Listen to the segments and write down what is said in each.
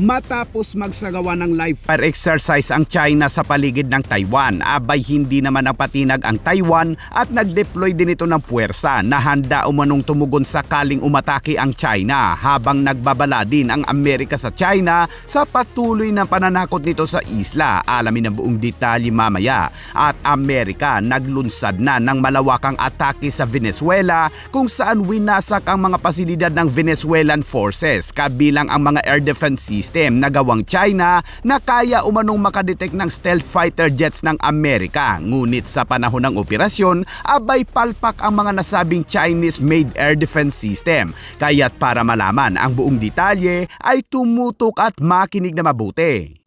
Matapos magsagawa ng live fire exercise ang China sa paligid ng Taiwan, abay hindi naman napatinag ang Taiwan at nag-deploy din ito ng puwersa na handa umanong tumugon sakaling umatake ang China habang nagbabala din ang Amerika sa China sa patuloy na pananakot nito sa isla. Alamin ang buong detalye mamaya. At Amerika naglunsad na ng malawakang atake sa Venezuela kung saan winasak ang mga pasilidad ng Venezuelan forces kabilang ang mga air defense system na gawang China na kaya umanong makadetect ng stealth fighter jets ng Amerika. Ngunit sa panahon ng operasyon, abay palpak ang mga nasabing Chinese-made air defense system. Kaya't para malaman ang buong detalye ay tumutok at makinig na mabuti.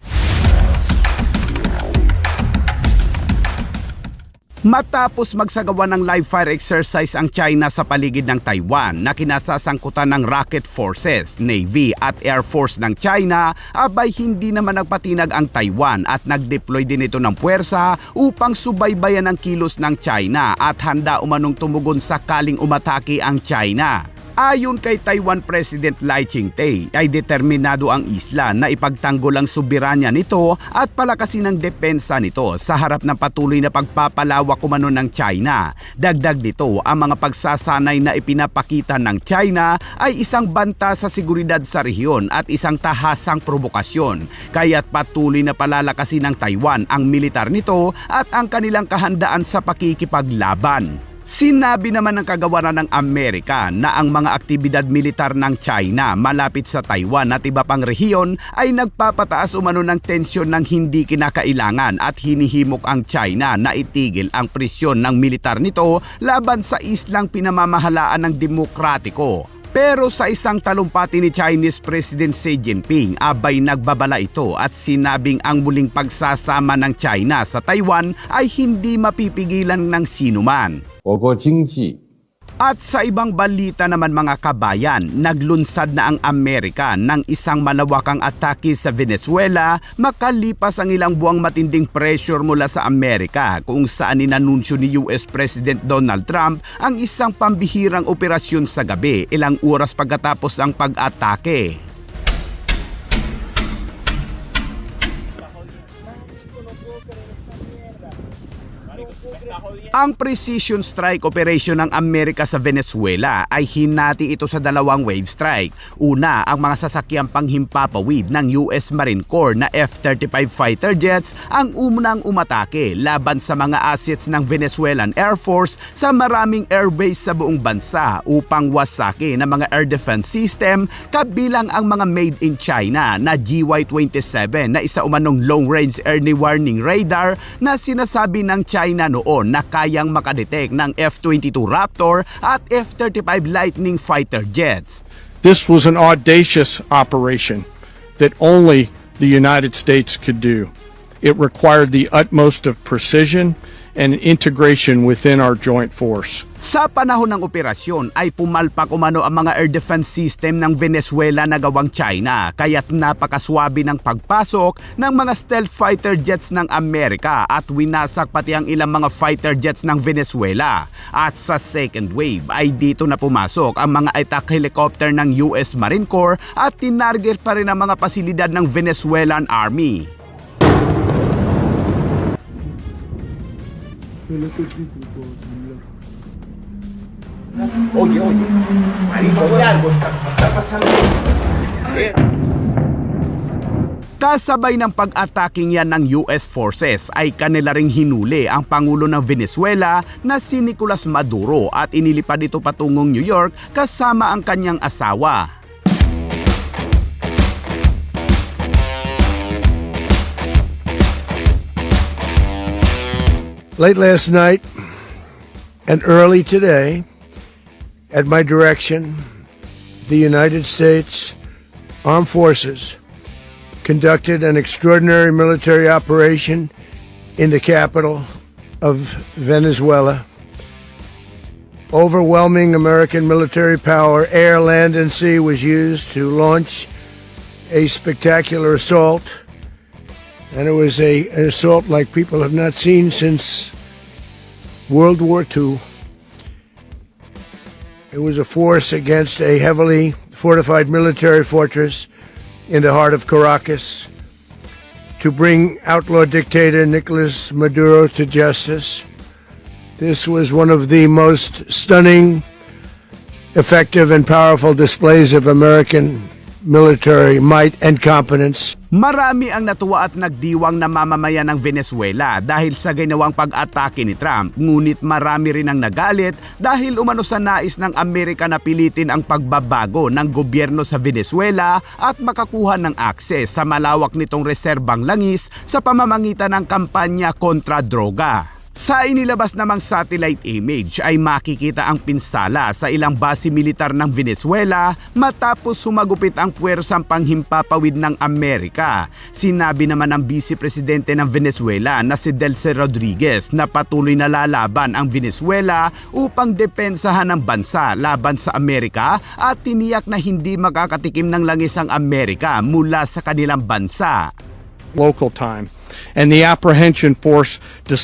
Matapos magsagawa ng live fire exercise ang China sa paligid ng Taiwan na kinasasangkutan ng rocket forces, Navy at Air Force ng China, abay hindi naman nagpatinag ang Taiwan at nag-deploy din ito ng puwersa upang subaybayan ang kilos ng China at handa umanong tumugon sakaling umatake ang China. Ayon kay Taiwan President Lai Ching-te, ay determinado ang isla na ipagtanggol ang soberanya nito at palakasin ang depensa nito sa harap ng patuloy na pagpapalawak umano ng China. Dagdag dito, ang mga pagsasanay na ipinapakita ng China ay isang banta sa seguridad sa rehiyon at isang tahasang provokasyon. Kaya't patuloy na palalakasin ng Taiwan ang militar nito at ang kanilang kahandaan sa pakikipaglaban. Sinabi naman ng kagawaran ng Amerika na ang mga aktibidad militar ng China malapit sa Taiwan at iba pang rehiyon ay nagpapataas umano ng tensyon ng hindi kinakailangan at hinihimok ang China na itigil ang presyon ng militar nito laban sa islang pinamamahalaan ng demokratiko. Pero sa isang talumpati ni Chinese President Xi Jinping, abay nagbabala ito at sinabing ang muling pagsasama ng China sa Taiwan ay hindi mapipigilan ng sinuman. 我国经济 at sa ibang balita naman mga kabayan, naglunsad na ang Amerika ng isang malawakang atake sa Venezuela makalipas ang ilang buwang matinding pressure mula sa Amerika kung saan inanunsyo ni US President Donald Trump ang isang pambihirang operasyon sa gabi ilang oras pagkatapos ang pag-atake. Ang precision strike operation ng Amerika sa Venezuela ay hinati ito sa dalawang wave strike. Una, ang mga sasakyang panghimpapawid ng US Marine Corps na F-35 fighter jets ang unang umatake laban sa mga assets ng Venezuelan Air Force sa maraming airbase sa buong bansa upang wasake ng mga air defense system kabilang ang mga made in China na GY-27 na isa umanong long-range early warning radar na sinasabi ng China noon na kayang makadetect ng F-22 Raptor at F-35 Lightning fighter jets. This was an audacious operation that only the United States could do. It required the utmost of precision and integration within our joint force. Sa panahon ng operasyon ay pumalpak umano ang mga air defense system ng Venezuela na gawang China kaya't napakaswabe ng pagpasok ng mga stealth fighter jets ng Amerika at winasak pati ang ilang mga fighter jets ng Venezuela. At sa second wave ay dito na pumasok ang mga attack helicopter ng US Marine Corps at tinarget pa rin ang mga pasilidad ng Venezuelan Army. Oye, oye, marico, de algo está pasando. Kasabay ng pag-ataking yan ng US forces ay kanila ring hinuli ang Pangulo ng Venezuela na si Nicolas Maduro at inilipad ito patungong New York kasama ang kanyang asawa. Late last night and early today, at my direction, the United States Armed Forces conducted an extraordinary military operation in the capital of Venezuela. Overwhelming American military power, air, land, and sea, was used to launch a spectacular assault. And it was a, an assault like people have not seen since World War II. It was a force against a heavily fortified military fortress in the heart of Caracas to bring outlaw dictator Nicolas Maduro to justice. This was one of the most stunning, effective, and powerful displays of American military might and competence. Marami ang natuwa at nagdiwang na mamamayan ng Venezuela dahil sa ginawang pag-atake ni Trump. Ngunit marami rin ang nagalit dahil umano sa nais ng Amerika na pilitin ang pagbabago ng gobyerno sa Venezuela at makakuha ng akses sa malawak nitong reserbang langis sa pamamagitan ng kampanya kontra droga. Sa inilabas namang satellite image ay makikita ang pinsala sa ilang base militar ng Venezuela matapos humagupit ang puwersang panghimpapawid ng Amerika. Sinabi naman ng Vice Presidente ng Venezuela na si Delcy Rodriguez na patuloy na lalaban ang Venezuela upang depensahan ang bansa laban sa Amerika at tiniyak na hindi makakatikim ng langis ang Amerika mula sa kanilang bansa. local time. And the apprehension force descended